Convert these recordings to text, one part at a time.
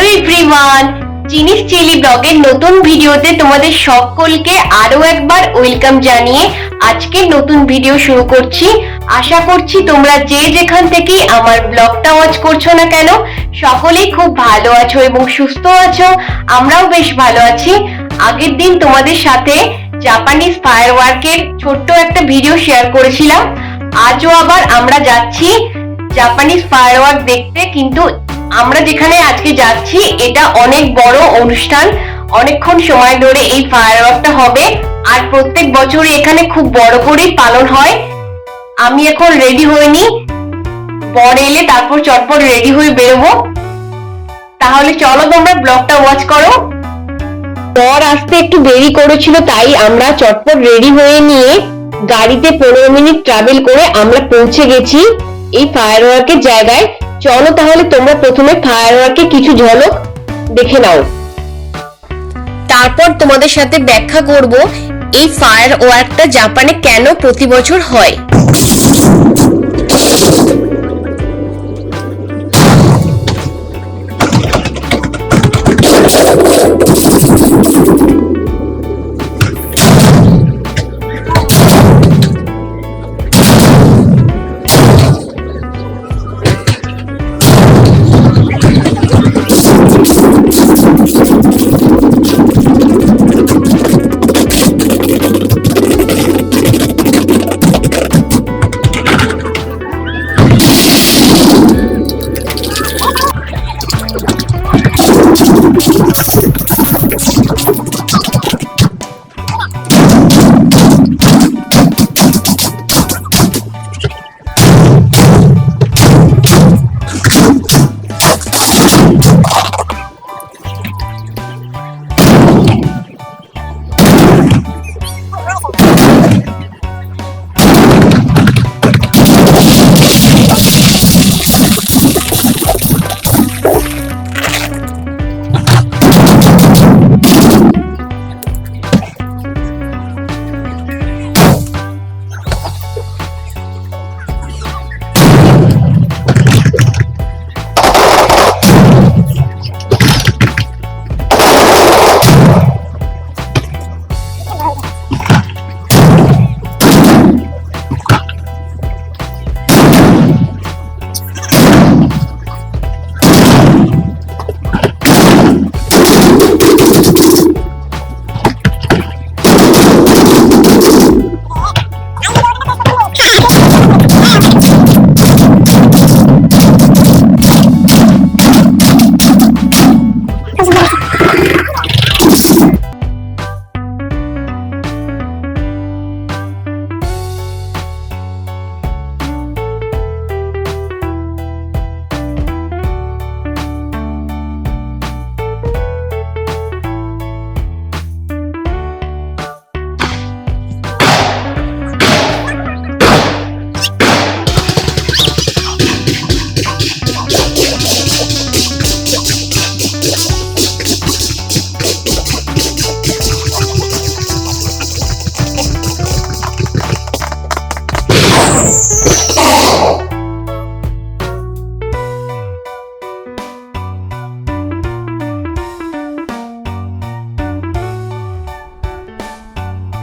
Everyone জিনিস chilli ব্লগের নতুন ভিডিওতে তোমাদের সকলকে আরও একবার ওয়েলকাম জানিয়ে আজকের নতুন ভিডিও শুরু করছি। আশা করছি তোমরা যে যেখান থেকে আমার ব্লগটা ওয়াচ করছ না কেন, সকলেই খুব ভালো আছো এবং সুস্থ আছো, আমরাও বেশ ভালো আছি। আগের দিন তোমাদের সাথে জাপানিজ ফায়ার ওয়ার্কের ছোট্ট একটা ভিডিও শেয়ার করেছিলাম। আজও আবার আমরা যাচ্ছি জাপানিজ ফায়ারওয়ার্ক দেখতে, কিন্তু আমরা যেখানে আজকে যাচ্ছি, এটা অনেক বড় অনুষ্ঠান। অনেকক্ষণ সময় ধরে এই ফায়ারওয়ার্কটা হবে। আর প্রত্যেক বছরই এখানে খুব বড় করেই পালন হয়। আমি এখন রেডি হইনি। বর এলে তারপর চটপট রেডি হয়ে বেরোবো। তাহলে চলো তোমরা ব্লগটা ওয়াচ করো। বর আসতে একটু দেরি করেছিল, তাই আমরা চটপট রেডি হয়ে নিয়ে গাড়িতে পনেরো মিনিট ট্রাভেল করে আমরা পৌঁছে গেছি। এই ফায়ার ওয়ার্কের জায়গায় চলো তাহলে তোমরা প্রথমে ফায়ার ওয়ার্কে কিছু ঝলক দেখে নাও। তারপর তোমাদের সাথে ব্যাখ্যা করব এই ফায়ার ওয়ার্কটা জাপানে কেন প্রতি বছর হয়।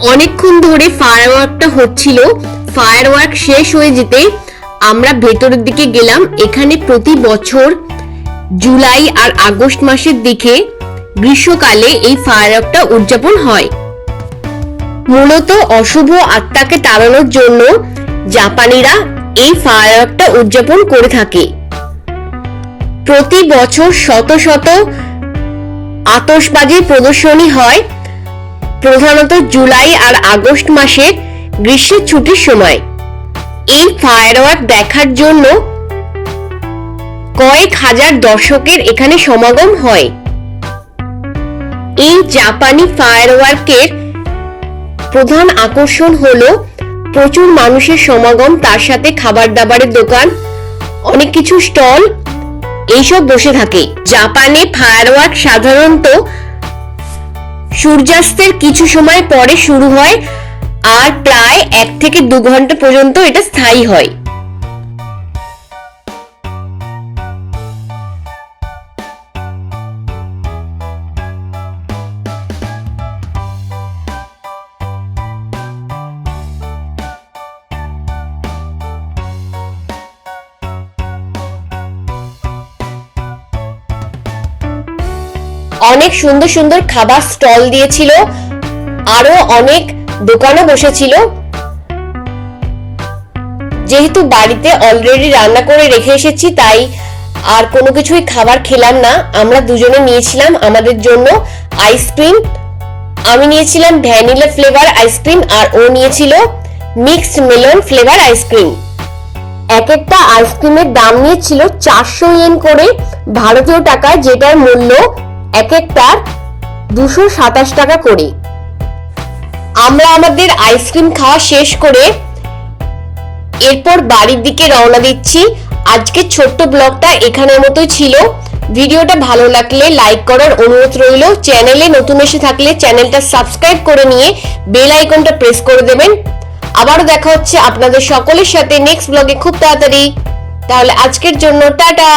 অনেকক্ষণ ধরে ফায়ার ওয়ার্কটা হচ্ছিল। ফায়ার ওয়ার্ক শেষ হয়ে যেতে আমরা ভেতরের দিকে গেলাম। এখানে প্রতি বছর জুলাই আর আগস্ট মাসের দিকে গ্রীষ্মকালে এই ফায়ার ওয়ার্কটা উদযাপন হয়। মূলত অশুভ আত্মাকে তাড়ানোর জন্য জাপানিরা এই ফায়ার ওয়ার্কটা উদযাপন করে থাকে। প্রতি বছর শত শত আতশবাজির প্রদর্শনী হয়। প্রধানত জুলাই আর আগস্ট মাসে গ্রীষ্মের ছুটির সময়। এই ফায়ারওয়ার্ক দেখার জন্য কয়েক হাজার দর্শকের এখানে সমাগম হয়। এই জাপানি ফায়ারওয়ার্কের প্রধান আকর্ষণ হলো প্রচুর মানুষের সমাগম, তার সাথে খাবার দাবারের দোকান, অনেক কিছু স্টল, এইসব বসে থাকে। জাপানে ফায়ারওয়ার্ক সাধারণত সূর্যাস্তের কিছু সময় পরে শুরু হয় আর প্রায় এক থেকে দু ঘণ্টা পর্যন্ত এটা স্থায়ী হয়। অনেক সুন্দর সুন্দর খাবার স্টল দিয়েছিল। আরও অনেক দোকানও বসেছিল। যেহেতু বাড়িতে অলরেডি রান্না করে রেখে এসেছি, তাই আর কোনো কিছুই খাবার খেলাম না। আমরা দুজনে নিয়েছিলাম আমাদের জন্য আইসক্রিম আমি নিয়েছিলাম ভ্যানিলা ফ্লেভার আইসক্রিম আর ও নিয়েছিল মিক্সড মেলন ফ্লেভার আইসক্রিম এক একটা আইসক্রিমের দাম নিয়েছিল চারশো ইয়েন করে ভারতীয় টাকা যেটার মূল্য এক একটার দুশো সাতাশ টাকা করে। আমরা আমাদের আইসক্রিম খাওয়া শেষ করে এরপর বাড়ির দিকে রওনা দিচ্ছি। আজকে ছোট্ট ব্লগটা এখানের মতোই ছিল। ভিডিওটা ভালো লাগলে লাইক করার অনুরোধ রইল। চ্যানেলে নতুন এসে থাকলে চ্যানেলটা সাবস্ক্রাইব করে নিয়ে বেল আইকনটা প্রেস করে দেবেন। আবারও দেখা হচ্ছে আপনাদের সকলের সাথে নেক্সট ব্লগে খুব তাড়াতাড়ি। তাহলে আজকের জন্য টাটা।